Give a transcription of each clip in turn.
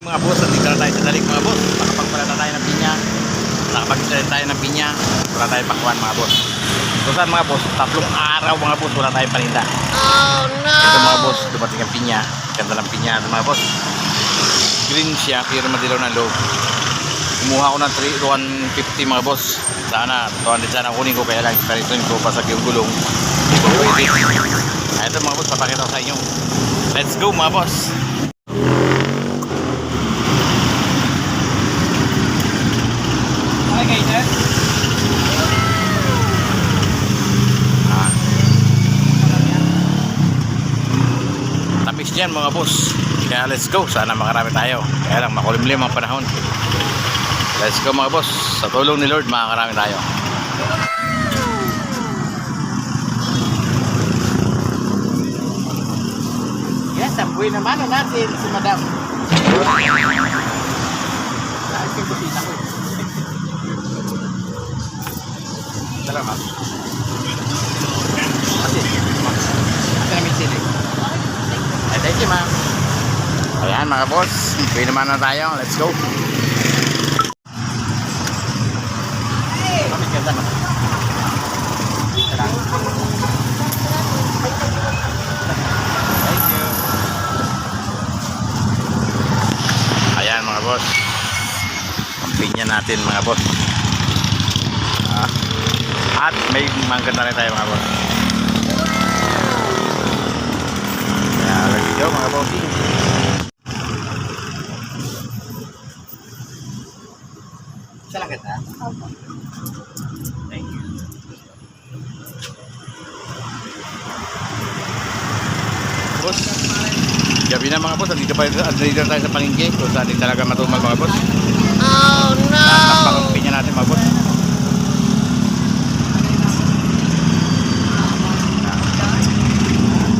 Mga boss, nandito na tayo sa dalik mga boss. Nakapagpala na tayo ng pinya. Nakapag-sell tayo ng pinya. Wala tayong pakwan mga boss. So saan mga boss? Tatlong araw mga boss, wala tayong paninda. Oh no! Ito mga boss, dumating ang pinya. Ganda ng pinya ito mga boss. Green siya, pero madilaw ng loob. Kumuha ko ng 3, 150 mga boss. Sana, 200 sana kunin ko. Kaya lang, ko pasag yung gulong. Hindi ko pwede. Ah, Ito mga boss, papakita ko sa inyo. Let's go mga boss. Dyan mga boss. Kaya let's go. Sana makarami tayo. Kaya lang makulimlim ang panahon. Let's go mga boss. Sa tulong ni Lord makakarami tayo. Yes, ang buhay naman natin si Madam. Dahil yung busita ko. Salamat. Kasi, kasi namin sili. Thank you ma'am. Ayan mga boss. Pwede naman na tayo. Let's go. Ayan mga boss. Ang pinya natin mga boss. Ah. At may mangga na rin tayo mga boss. Kaya let's go mga boss. Siya lang ganda. Thank you. Boss, gabi na mga boss. Andito pa andito tayo sa palengke. Kung saan din talaga matumal mga boss. Oh no! Napakang pinya natin mga boss.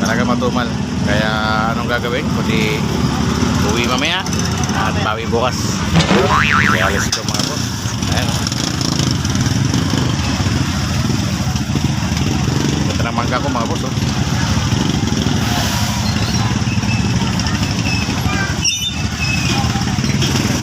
Talaga matumal. Kaya anong gagawin? Kundi uwi mamaya at bawi bukas. Kaya let's go mga boss. Ayan. Ganda ng mangga ko mga boss. Oh.